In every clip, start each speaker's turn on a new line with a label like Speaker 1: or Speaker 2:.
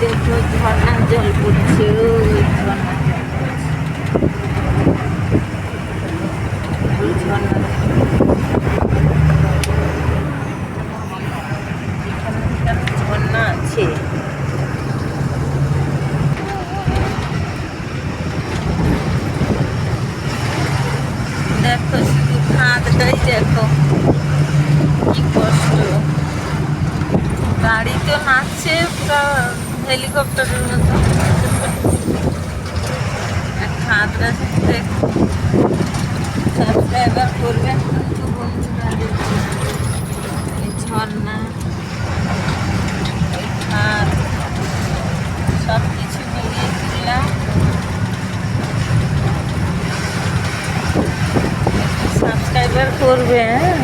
Speaker 1: দেখো ঝর্ণার জল পড়ছে ঝর্ণা আছে দেখো শুধু খাদটাই দেখো, কি কষ্ট। গাড়ি তো নাচছে হেলিকপ্টারের মতো। শুধু সাবস্ক্রাইবার করবেন কিন্তু বন্ধুরা। ঝর্ণা সব কিছু মিলিয়ে সাবস্ক্রাইবার করবে হ্যাঁ?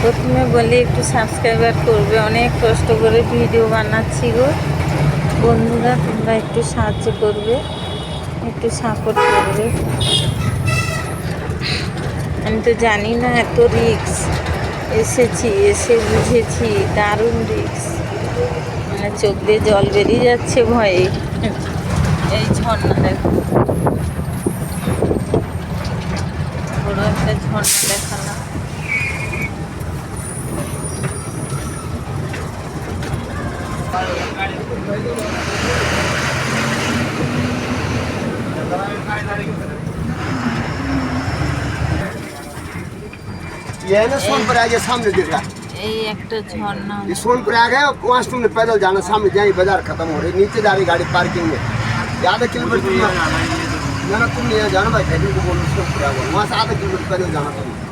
Speaker 1: প্রথমে বলি একটু সাবস্ক্রাইবার করবে। অনেক কষ্ট করে ভিডিও বানাচ্ছি গো। বন্ধুরা, তোমরা একটু সাহায্য করবে, একটু সাপোর্ট করবে। আমি তো জানি না, এত রিক্স এসেছি, এসে বুঝেছি, দারুণ রিক্স মানে চোখ দিয়ে জল বেরিয়ে যাচ্ছে ভয়ে। এই ঝর্ণা দেখো। বড় একটা ঝর্ণা দেখালাম
Speaker 2: ये ना सोन पर प्रयाग सामने दिख रहा। है
Speaker 1: ये सोन
Speaker 2: पर प्रयाग है वहाँ से तुमने पैदल जाना सामने जाए बाज़ार खत्म हो रही नीचे जा रही गाड़ी पार्किंग में। ज़्यादा किलोमीटर ना ना तुम नहीं जाना भाई को बोलो सोन पर आ प्रयाग वहाँ से आधा किलोमीटर पैदल जाना तुमने।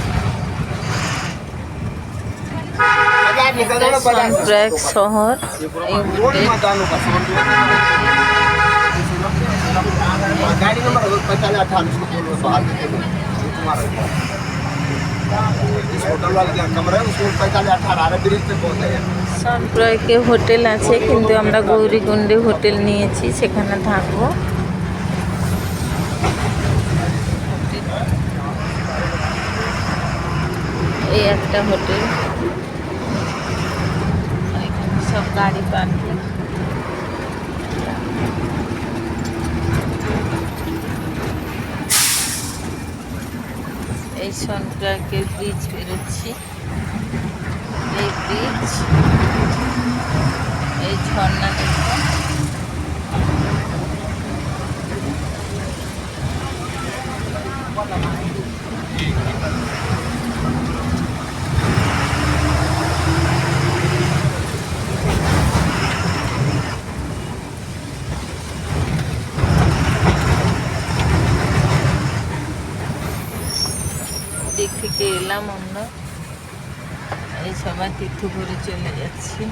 Speaker 1: এটা শহর। হোটেল আছে কিন্তু আমরা গৌরীকুণ্ডে হোটেল নিয়েছি সেখানে থাকব। এই একটা হোটেল। সব গাড়ি পার্কিং এই সনপ্রয়াগের ব্রিজ বেরোচ্ছি এই ব্রিজ এই ঝর্ণা দেখো দিক থেকে এলাম আমরা। এই সবাই তীর্থ করে চলে যাচ্ছি।